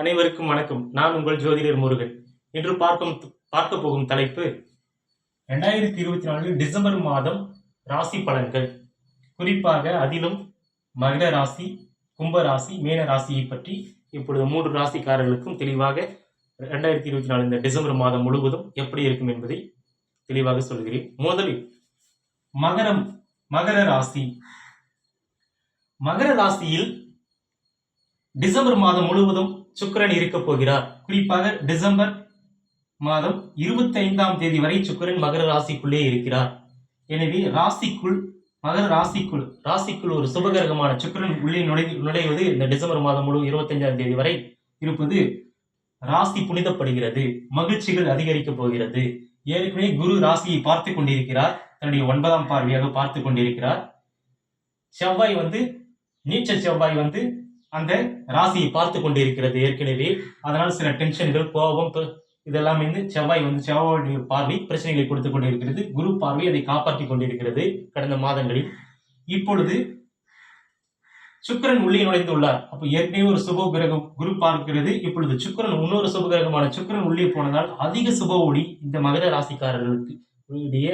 அனைவருக்கும் வணக்கம். நான் உங்கள் ஜோதிடர் முருகன். இன்று பார்க்கும் பார்க்க போகும் தலைப்பு ரெண்டாயிரத்தி இருபத்தி நாலு டிசம்பர் மாதம் ராசி பலன்கள். குறிப்பாக அதிலும் மகர ராசி கும்ப ராசி மீன ராசியை பற்றி இப்பொழுது மூன்று ராசிக்காரர்களுக்கும் தெளிவாக ரெண்டாயிரத்தி இருபத்தி நாலு இந்த டிசம்பர் மாதம் முழுவதும் எப்படி இருக்கும் என்பதை தெளிவாக சொல்கிறேன். முதலில் மகரம் மகர ராசி. மகர ராசியில் டிசம்பர் மாதம் முழுவதும் சுக்கரன் இருக்க போகிறார். குறிப்பாக டிசம்பர் மாதம் இருபத்தி ஐந்தாம் தேதி வரை சுக்கரன் மகர ராசிக்குள்ளே இருக்கிறார். எனவே ராசிக்குள் மகர ராசிக்குள் ராசிக்குள் ஒரு சுபகிரகமான சுக்கிரன் உள்ளே நுழை நுழைவது இந்த டிசம்பர் மாதம் முழு இருபத்தஞ்சாம் தேதி வரை இருப்பது ராசி புனிதப்படுகிறது. மகிழ்ச்சிகள் அதிகரிக்கப் போகிறது. ஏற்கனவே குரு ராசியை பார்த்து கொண்டிருக்கிறார். தன்னுடைய ஒன்பதாம் பார்வையாக பார்த்து கொண்டிருக்கிறார். செவ்வாய் வந்து நீச்ச செவ்வாய் வந்து அந்த ராசியை பார்த்து கொண்டிருக்கிறது ஏற்கனவே. அதனால் சில டென்ஷன்கள் கோபம் இதெல்லாம் வந்து செவ்வாய் வந்து செவ்வாயுடைய பார்வை பிரச்சனைகளை கொடுத்து கொண்டிருக்கிறது. குரு பார்வை அதை காப்பாற்றி கொண்டிருக்கிறது கடந்த மாதங்களில். இப்பொழுது சுக்கிரன் உள்ளே நுழைந்துள்ளார் அப்போ ஏற்கனவே ஒரு சுப கிரகம் குரு பார்க்கிறது. இப்பொழுது சுக்கிரன் இன்னொரு சுப கிரகமான சுக்கிரன் உள்ளே போனதால் அதிக சுப ஒளி இந்த மகர ராசிக்காரர்களுக்கு.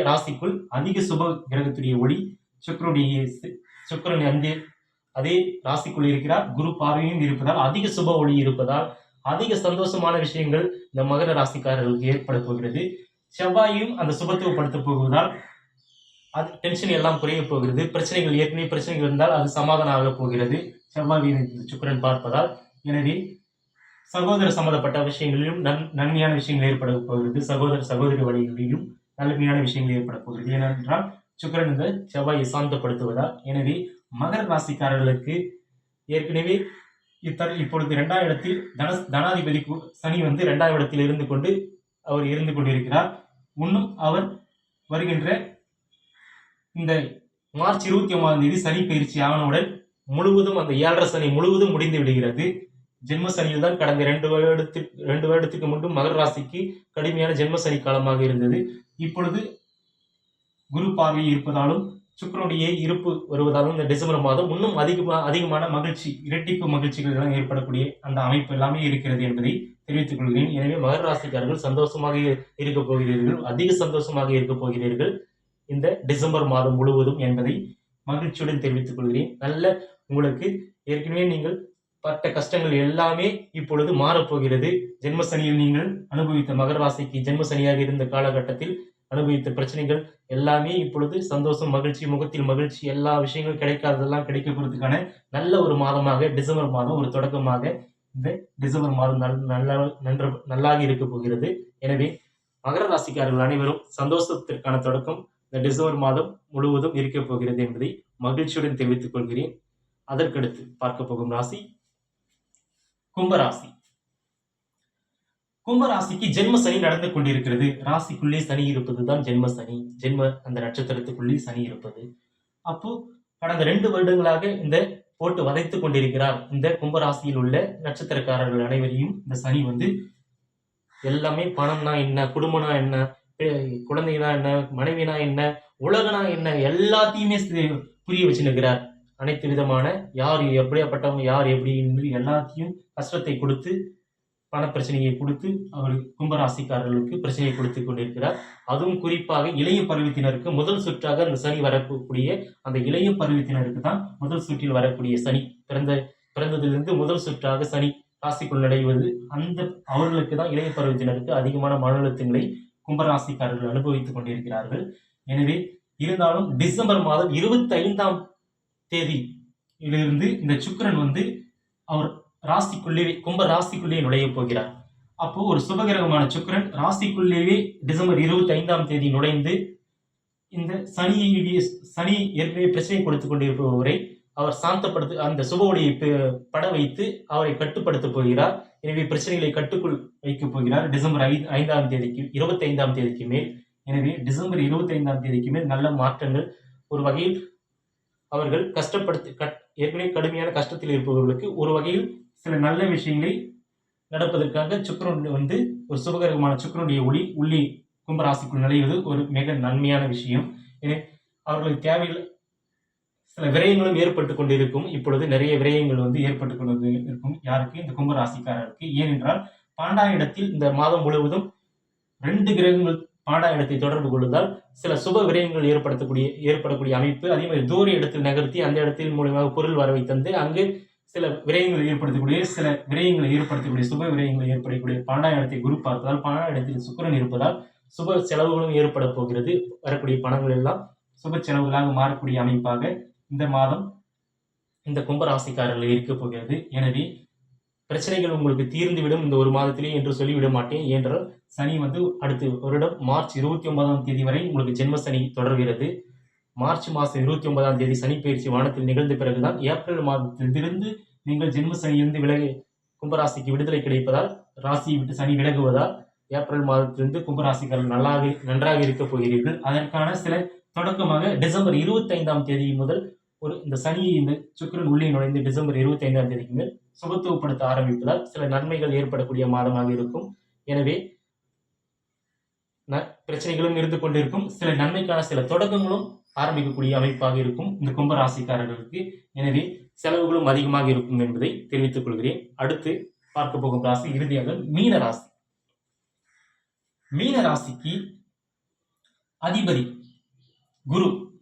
ராசிக்குள் அதிக சுப கிரகத்துடைய ஒளி சுக்கரனுடைய சுக்கரன் அந்த அதே ராசிக்குள் இருக்கிறார். குரு பார்வையும் இருப்பதால் அதிக சுப ஒளி இருப்பதால் அதிக சந்தோஷமான விஷயங்கள் இந்த மகர ராசிக்காரர்களுக்கு ஏற்பட போகிறது. செவ்வாயும் அந்த சுபத்துவப்படுத்த போவதால் அது டென்ஷன் எல்லாம் குறைய போகிறது. பிரச்சனைகள் ஏற்கனவே பிரச்சனைகள் இருந்தால் அது சமாதானம் ஆக போகிறது. செவ்வாய் சுக்கரன் பார்ப்பதால் எனவே சகோதர சம்பந்தப்பட்ட விஷயங்களிலும் நன் நன்மையான விஷயங்கள் ஏற்பட போகிறது. சகோதர சகோதரி வழிகளிலும் நன்மையான விஷயங்கள் ஏற்பட போகிறது. ஏனென்றால் சுக்கரன் இந்த செவ்வாயை சாந்தப்படுத்துவதால் எனவே மகர ராசிக்காரர்களுக்கு ஏற்கனவே இத்தர இப்பொழுது இரண்டாம் இடத்தில் தன தனாதிபதி கு- சனி வந்து இரண்டாம் இடத்தில் இருந்து கொண்டு அவர் இருந்து கொண்டிருக்கிறார். இன்னும் அவர் வருகின்ற இந்த மார்ச் இருபத்தி ஒன்பதாம் தேதி சனி பயிற்சி ஆனவுடன் முழுவதும் அந்த ஏழரை சனி முழுவதும் முடிந்து விடுகிறது. ஜென்ம சனியில் தான் கடந்த ரெண்டு வருடத்துக்கு ரெண்டு வருடத்துக்கு முன்பு மகர ராசிக்கு கடுமையான ஜென்ம சனி காலமாக இருந்தது. இப்பொழுது குரு பார்வை இருப்பதாலும் சுக்கரனுடைய இருப்பு வருவதாலும் இந்த டிசம்பர் மாதம் இன்னும் அதிகமா அதிகமான மகிழ்ச்சி இரட்டிப்பு மகிழ்ச்சிகள் எல்லாம் ஏற்படக்கூடிய அந்த அமைப்பு எல்லாமே இருக்கிறது என்பதை தெரிவித்துக் கொள்கிறேன். எனவே மகர ராசிக்காரர்கள் சந்தோஷமாக இருக்க இருக்கப் போகிறீர்கள். அதிக சந்தோஷமாக இருக்கப் போகிறீர்கள் இந்த டிசம்பர் மாதம் முழுவதும் என்பதை மகிழ்ச்சியுடன் தெரிவித்துக் கொள்கிறேன். நல்ல உங்களுக்கு ஏற்கனவே நீங்கள் பட்ட கஷ்டங்கள் எல்லாமே இப்பொழுது மாறப்போகிறது. ஜென்மசனியில் நீங்கள் அனுபவித்த மகர ராசிக்கு ஜென்மசனியாக இருந்த காலகட்டத்தில் அனுபவித்த பிரச்சனைகள் எல்லாமே இப்பொழுது சந்தோஷம் மகிழ்ச்சி முகத்தில் மகிழ்ச்சி எல்லா விஷயங்களும் கிடைக்காததெல்லாம் கிடைக்க நல்ல ஒரு மாதமாக டிசம்பர் மாதம் ஒரு தொடக்கமாக இந்த டிசம்பர் மாதம் நல் நல்ல நன்ற நல்லாக இருக்க போகிறது. எனவே மகர ராசிக்காரர்கள் அனைவரும் சந்தோஷத்திற்கான தொடக்கம் இந்த டிசம்பர் மாதம் முழுவதும் இருக்க போகிறது என்பதை மகிழ்ச்சியுடன் தெரிவித்துக் கொள்கிறேன். அதற்கடுத்து பார்க்க போகும் ராசி கும்பராசி. கும்பராசிக்கு ஜென்ம சனி நடந்து கொண்டிருக்கிறது. ராசிக்குள்ளே சனி இருப்பதுதான் ஜென்ம சனி. ஜென்ம அந்த நட்சத்திரத்துக்குள்ளே சனி இருப்பது. அப்போ கடந்த ரெண்டு வருடங்களாக இந்த போட்டு வதைத்துக் கொண்டிருக்கிறார். இந்த கும்பராசியில் உள்ள நட்சத்திரக்காரர்கள் அனைவரையும் இந்த சனி வந்து எல்லாமே பணம்னா என்ன? குடும்பம்னா என்ன? குழந்தைனா என்ன? மனைவினா என்ன? உலகனா என்ன? எல்லாத்தையுமே புரிய வச்சுனுக்கிறார் அனைத்து விதமான யார் எப்படியாப்பட்டவங்க யார் எப்படி என்று எல்லாத்தையும் கஷ்டத்தை கொடுத்து பண பிரச்சனையை கொடுத்து அவர் கும்பராசிக்காரர்களுக்கு பிரச்சனையை கொடுத்து கொண்டிருக்கிறார். அதுவும் குறிப்பாக இளைய பருவத்தினருக்கு முதல் சுற்றாக அந்த சனி வரக்கூடிய அந்த இளைய பருவத்தினருக்கு தான் முதல் சுற்றில் வரக்கூடிய சனி. பிறந்த பிறந்ததிலிருந்து முதல் சுற்றாக சனி ராசிக்குள் நடைவது அந்த அவர்களுக்கு தான் இளைய பருவத்தினருக்கு அதிகமான மன அழுத்தங்களை கும்பராசிக்காரர்கள் அனுபவித்துக் கொண்டிருக்கிறார்கள். எனவே இருந்தாலும் டிசம்பர் மாதம் இருபத்தி ஐந்தாம் தேதியிலிருந்து இந்த சுக்கரன் வந்து அவர் ராசிக்குள்ளே கும்ப ராசிக்குள்ளே நுழைய போகிறார். அப்போ ஒரு சுபகிரகமான சுக்கரன் ராசிக்குள்ளேயே டிசம்பர் இருபத்தி ஐந்தாம் தேதி நுழைந்து இந்த சனியுடைய சனி ஏற்கனவே பிரச்சனை கொடுத்து கொண்டிருப்பவரை அவர் சாந்தப்படுத்த அந்த சுப ஒளியை பட வைத்து அவரை கட்டுப்படுத்த போகிறார். எனவே பிரச்சனைகளை கட்டுக்குள் வைக்கப் போகிறார். டிசம்பர் ஐ ஐந்தாம் தேதிக்கு இருபத்தி ஐந்தாம் தேதிக்கு மேல். எனவே டிசம்பர் இருபத்தி ஐந்தாம் தேதிக்கு மேல் நல்ல மாற்றங்கள். ஒரு வகையில் அவர்கள் கஷ்டப்படுத்தி கட் ஏற்கனவே கடுமையான கஷ்டத்தில் இருப்பவர்களுக்கு ஒரு வகையில் சில நல்ல விஷயங்களை நடப்பதற்காக சுக்கரன் வந்து ஒரு சுபகரகமான சுக்கரனுடைய ஒளி உள்ளி கும்பராசிக்குள் நுழைவது ஒரு மிக நன்மையான விஷயம். அவர்களுக்கு தேவையில் சில விரயங்களும் ஏற்பட்டு கொண்டிருக்கும். இப்பொழுது நிறைய விரயங்கள் வந்து ஏற்பட்டு கொண்டு இருக்கும். யாருக்கு? இந்த கும்பராசிக்காரருக்கு. ஏனென்றால் பாண்டா இடத்தில் இந்த மாதம் முழுவதும் ரெண்டு கிரகங்கள் பாண்டா இடத்தை தொடர்பு கொள்வதால் சில சுப விரயங்கள் ஏற்படுத்தக்கூடிய ஏற்படக்கூடிய அமைப்பு. அதே மாதிரி தூர இடத்தில் நகர்த்தி அந்த இடத்தில் மூலியமாக பொருள் வரவை தந்து அங்கு சில விரயங்களை ஏற்படுத்தக்கூடிய சில விரயங்களை ஏற்படுத்தக்கூடிய சுப விரயங்களை ஏற்படக்கூடிய பன்னெண்டாம் இடத்தை குரு பார்ப்பதால் பன்னெண்டாம் இடத்தில் சுக்கிரன் இருப்பதால் சுப செலவுகளும் ஏற்பட போகிறது. வரக்கூடிய பணங்கள் எல்லாம் சுப செலவுகளாக மாறக்கூடிய அமைப்பாக இந்த மாதம் இந்த கும்பராசிக்காரர்கள் இருக்க போகிறது. எனவே பிரச்சனைகள் உங்களுக்கு தீர்ந்துவிடும். இந்த ஒரு மாதத்திலேயே என்று சொல்லிவிட மாட்டேன். ஏனென்றால் சனி வந்து அடுத்து வருடம் மார்ச் இருபத்தி ஒன்பதாம் தேதி வரை உங்களுக்கு ஜென்ம சனி தொடர்கிறது. மார்ச் மாதம் இருபத்தி ஒன்பதாம் தேதி சனி பயிற்சி வானத்தில் நிகழ்ந்த பிறகுதான் ஏப்ரல் மாதத்திலிருந்து நீங்கள் ஜென்ம சனியிலிருந்து விலகி கும்பராசிக்கு விடுதலை கிடைப்பதால் ராசியை விட்டு சனி விலகுவதால் ஏப்ரல் மாதத்திலிருந்து கும்பராசிக்காரர்கள் நல்லாக நன்றாக இருக்க போகிறீர்கள். அதற்கான சில தொடக்கமாக டிசம்பர் இருபத்தைந்தாம் தேதி முதல் ஒரு இந்த சனி இந்த சுக்கரன் உள்ளே நுழைந்து டிசம்பர் இருபத்தைந்தாம் தேதிக்கு மேல் சுபத்துவப்படுத்த ஆரம்பிப்பதால் சில நன்மைகள் ஏற்படக்கூடிய மாதமாக இருக்கும். எனவே ந- பிரச்சனைகளும் இருந்து கொண்டிருக்கும் சில நன்மைக்கான சில தொடக்கங்களும் ஆரம்பிக்கக்கூடிய அமைப்பாக இருக்கும் இந்த கும்பராசிக்காரர்களுக்கு. எனவே செலவுகளும் அதிகமாக இருக்கும் என்பதை தெரிவித்துக் கொள்கிறேன். அடுத்து பார்க்க போகும் ராசி இறுதியாக மீன ராசி. மீன ராசிக்கு அதிபதி குரு.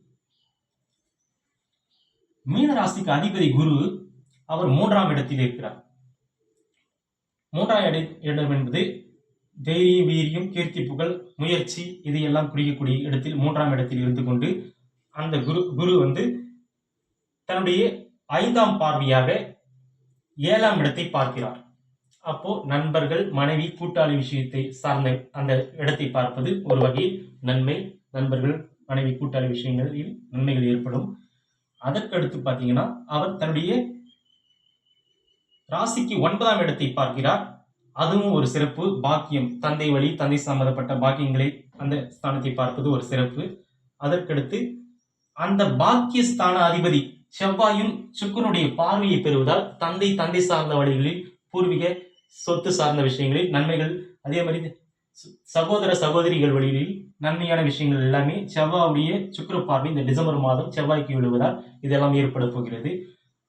மீன ராசிக்கு அதிபதி குரு அவர் மூன்றாம் இடத்தில் இருக்கிறார். மூன்றாம் இட- இடம் என்பது தைரியம் வீரியம் கீர்த்தி புகழ் முயற்சி இதையெல்லாம் குறிக்கக்கூடிய இடத்தில் மூன்றாம் இடத்தில் இருந்து கொண்டு அந்த குரு குரு வந்து தன்னுடைய ஐந்தாம் பார்வையாக ஏழாம் இடத்தை பார்க்கிறார். அப்போ நண்பர்கள் மனைவி கூட்டாளி விஷயத்தை சார்ந்த அந்த இடத்தை பார்ப்பது ஒரு வகையில் நன்மை. நண்பர்கள் மனைவி கூட்டாளி விஷயங்களில் நன்மைகள் ஏற்படும். அதற்கடுத்து பார்த்தீங்கன்னா அவர் தன்னுடைய ராசிக்கு ஒன்பதாம் இடத்தை பார்க்கிறார். அதுவும் ஒரு சிறப்பு. பாக்கியம் தந்தை வழி தந்தை சம்பந்தப்பட்ட பாக்கியங்களை அந்த ஸ்தானத்தை பார்ப்பது ஒரு சிறப்பு. அதற்கடுத்து அந்த பாக்கிய ஸ்தான அதிபதி செவ்வாயும் சுக்கரனுடைய பார்வையை பெறுவதால் தந்தை தந்தை சார்ந்த வழிகளில் பூர்வீக சொத்து சார்ந்த விஷயங்களில் நன்மைகள் அதே மாதிரி சகோதர சகோதரிகள் வழிகளில் நன்மையான விஷயங்கள் எல்லாமே செவ்வாவுடைய சுக்கர பார்வை இந்த டிசம்பர் மாதம் செவ்வாய்க்கு விழுவதால் இதெல்லாம் ஏற்பட போகிறது.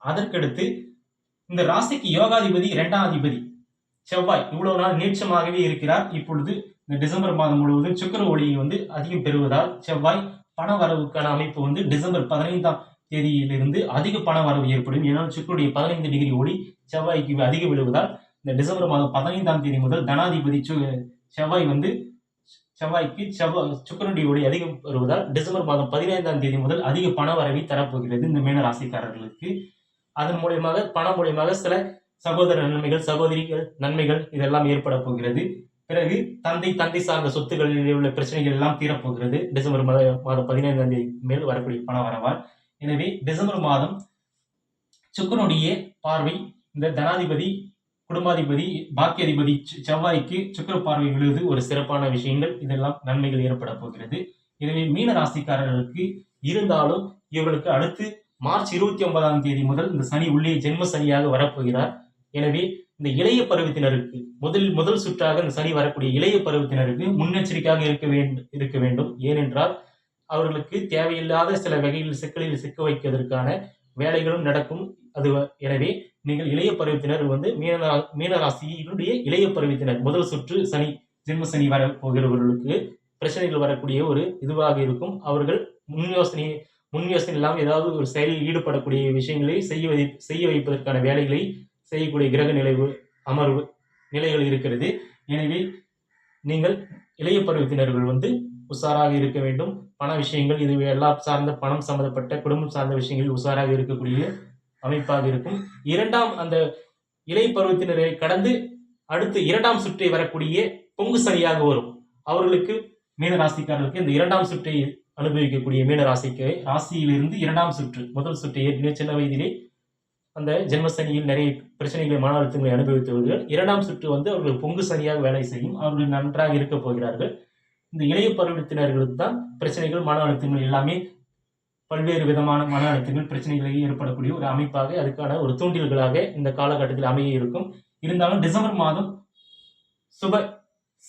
அதற்கடுத்து இந்த ராசிக்கு யோகாதிபதி இரண்டாம் அதிபதி செவ்வாய் இவ்வளவு நாள் நீட்சமாகவே இருக்கிறார். இப்பொழுது இந்த டிசம்பர் மாதம் முழுவதும் சுக்கிர ஒளியை வந்து அதிகம் பெறுவதால் செவ்வாய் பண வரவுக்கான அமைப்பு வந்து டிசம்பர் பதினைந்தாம் தேதியிலிருந்து அதிக பண வரவு ஏற்படும். ஏன்னால் சுக்கருடைய பதினைந்து டிகிரி ஒளி செவ்வாய்க்கு அதிக விழுவதால் இந்த டிசம்பர் மாதம் பதினைந்தாம் தேதி முதல் தனாதிபதி செவ்வாய் வந்து செவ்வாய்க்கு செவ்வாய் சுக்கரனுடைய ஒளி அதிகம் வருவதால் டிசம்பர் மாதம் பதினைந்தாம் தேதி முதல் அதிக பண வரவை தரப்போகிறது இந்த மீன ராசிக்காரர்களுக்கு. அதன் மூலியமாக பணம் மூலியமாக சில சகோதர நன்மைகள் சகோதரிகள் நன்மைகள் இதெல்லாம் ஏற்பட போகிறது. பிறகு தந்தை தந்தை சார்ந்த சொத்துக்களில் உள்ள பிரச்சனைகள் எல்லாம் தீரப்போகிறது. டிசம்பர் மாத மாதம் பதினைந்தாம் தேதி மேல் வரக்கூடிய பண வரவால். எனவே டிசம்பர் மாதம் சுக்கரனுடைய பார்வை இந்த தனாதிபதி குடும்பாதிபதி பாக்கியாதிபதி செவ்வாய்க்கு சுக்கர பார்வை விழுவது ஒரு சிறப்பான விஷயங்கள். இதெல்லாம் நன்மைகள் ஏற்பட போகிறது. எனவே மீன ராசிக்காரர்களுக்கு இருந்தாலும் இவர்களுக்கு அடுத்து மார்ச் இருபத்தி ஒன்பதாம் தேதி முதல் இந்த சனி உள்ளே ஜென்ம சனியாக வரப்போகிறார். எனவே இந்த இளைய பருவத்தினருக்கு முதல் முதல் சுற்றாக இந்த சனி வரக்கூடிய இளைய பருவத்தினருக்கு முன்னெச்சரிக்கையாக இருக்க வேண்டும் இருக்க வேண்டும். ஏனென்றால் அவர்களுக்கு தேவையில்லாத சில வகையில் சிக்கலில் சிக்க வைப்பதற்கான வேலைகளும் நடக்கும். அது எனவே நீங்கள் இளைய பருவத்தினர் வந்து மீன மீனராசியினுடைய இளைய பருவத்தினர் முதல் சுற்று சனி ஜென்ம சனி வர போகிறவர்களுக்கு பிரச்சனைகள் வரக்கூடிய ஒரு இதுவாக இருக்கும். அவர்கள் முன் யோசனை முன் யோசனை இல்லாமல் ஏதாவது ஒரு செயலில் ஈடுபடக்கூடிய விஷயங்களை செய்ய வை செய்ய வைப்பதற்கான வேலைகளை செய்யக்கூடிய கிரக நிலைவு அமர்வு நிலைகள் இருக்கிறது. எனவே நீங்கள் இளைய பருவத்தினர்கள் வந்து உஷாராக இருக்க வேண்டும். பண விஷயங்கள் இது எல்லாம் சார்ந்த பணம் சம்பந்தப்பட்ட குடும்பம் சார்ந்த விஷயங்களில் உஷாராக இருக்கக்கூடிய அமைப்பாக இருக்கும். இரண்டாம் அந்த இலை பருவத்தினரை கடந்து அடுத்து இரண்டாம் சுற்றை வரக்கூடிய பொங்கு சனியாக வரும். அவர்களுக்கு மீனராசிக்காரர்களுக்கு இந்த இரண்டாம் சுற்றை அனுபவிக்கக்கூடிய மீனராசிக்கு ராசியிலிருந்து இரண்டாம் சுற்று முதல் சுற்று ஏற்கனவே சின்ன வயதிலே அந்த ஜென்மசனியில் நிறைய பிரச்சனைகளை மன அழுத்தங்களை அனுபவித்தவர்கள் இரண்டாம் சுற்று வந்து அவர்கள் பொங்கு சனியாக வேலை செய்யும் அவர்கள் நன்றாக இருக்க போகிறார்கள். இந்த இளைய பருவத்தினர்களுக்கு தான் பிரச்சனைகள் மன அழுத்தங்கள் எல்லாமே பல்வேறு விதமான மன அழுத்தங்கள் பிரச்சனைகளை ஏற்படக்கூடிய ஒரு அமைப்பாக அதுக்கான ஒரு தூண்டில்களாக இந்த காலகட்டத்தில் அமைய இருக்கும். இருந்தாலும் டிசம்பர் மாதம் சுப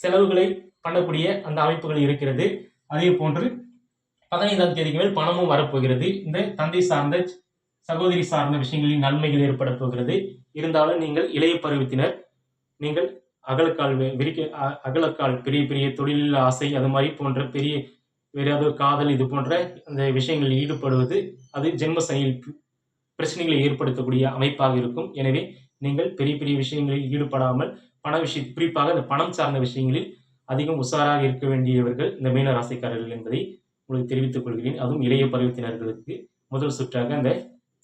செலவுகளை பண்ணக்கூடிய அந்த அமைப்புகள் இருக்கிறது. அதே போன்று பதினைந்தாம் தேதிக்கு மேல் பணமும் வரப்போகிறது. இந்த தந்தை சார்ந்த சகோதரி சார்ந்த விஷயங்களில் நன்மைகள் ஏற்பட போகிறது இருந்தாலும் நீங்கள் இளைய பருவத்தினர். நீங்கள் அகலக்கால் விரிக்க அகலக்கால் பெரிய பெரிய தொழிலில் ஆசை அது மாதிரி போன்ற பெரிய வேற ஒரு காதல் இது போன்ற அந்த விஷயங்களில் ஈடுபடுவது அது ஜென்ம சனியில் பிரச்சனைகளை ஏற்படுத்தக்கூடிய அமைப்பாக இருக்கும். எனவே நீங்கள் பெரிய பெரிய விஷயங்களில் ஈடுபடாமல் பண விஷயம் குறிப்பாக இந்த பணம் சார்ந்த விஷயங்களில் அதிகம் உஷாராக இருக்க வேண்டியவர்கள் இந்த மீன ராசிக்காரர்கள் என்பதை உங்களுக்கு தெரிவித்துக் கொள்கிறேன். அதுவும் இளைய பருவத்தினர்களுக்கு முதல் சுற்றாக அந்த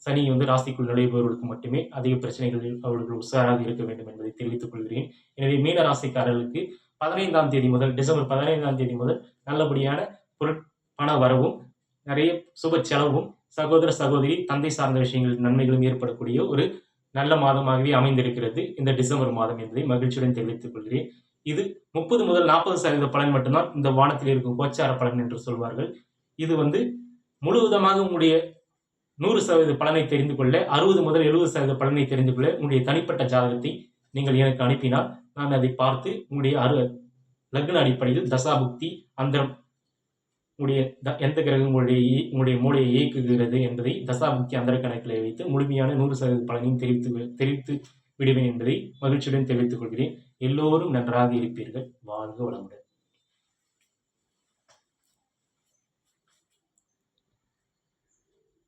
சனி வந்து ராசிக்குள் நுழைபவர்களுக்கு மட்டுமே அதிக பிரச்சனைகளில் அவர்கள் உஷாராக இருக்க வேண்டும் என்பதை தெரிவித்துக் கொள்கிறேன். எனவே மீன ராசிக்காரர்களுக்கு பதினைந்தாம் தேதி முதல் டிசம்பர் பதினைந்தாம் தேதி முதல் நல்லபடியான பொருட் பண வரவும் நிறைய சுப செலவும் சகோதர சகோதரி தந்தை சார்ந்த விஷயங்கள் நன்மைகளும் ஏற்படக்கூடிய ஒரு நல்ல மாதமாகவே அமைந்திருக்கிறது இந்த டிசம்பர் மாதம் என்பதை மகிழ்ச்சியுடன் தெரிவித்துக் கொள்கிறேன். இது முப்பது முதல் நாற்பது சதவீத பலன் மட்டும்தான் இந்த வானத்தில் இருக்கும் கோச்சார பலன் என்று சொல்வார்கள். இது வந்து முழுவதமாக உங்களுடைய நூறு சதவீத பலனை தெரிந்து கொள்ள அறுபது முதல் எழுபது சதவீத பலனை தெரிந்து கொள்ள உங்களுடைய தனிப்பட்ட ஜாதகத்தை நீங்கள் எனக்கு அனுப்பினால் நான் அதை பார்த்து உங்களுடைய அரு லக்ன அடிப்படையில் தசாபுக்தி அந்தரம் உங்களுடைய த- எந்த கிரகம் உங்களுடைய உங்களுடைய மூளையை இயக்குகிறது என்பதை தசாபுக்தி அந்தர கணக்கில் வைத்து முழுமையான நூறு சதவீத பலனையும் தெரிவித்து தெரிவித்து விடுவேன் என்பதை மகிழ்ச்சியுடன் தெரிவித்துக் கொள்கிறேன். எல்லோரும் நன்றாக இருப்பீர்கள். வாழ்க வளமுடன்.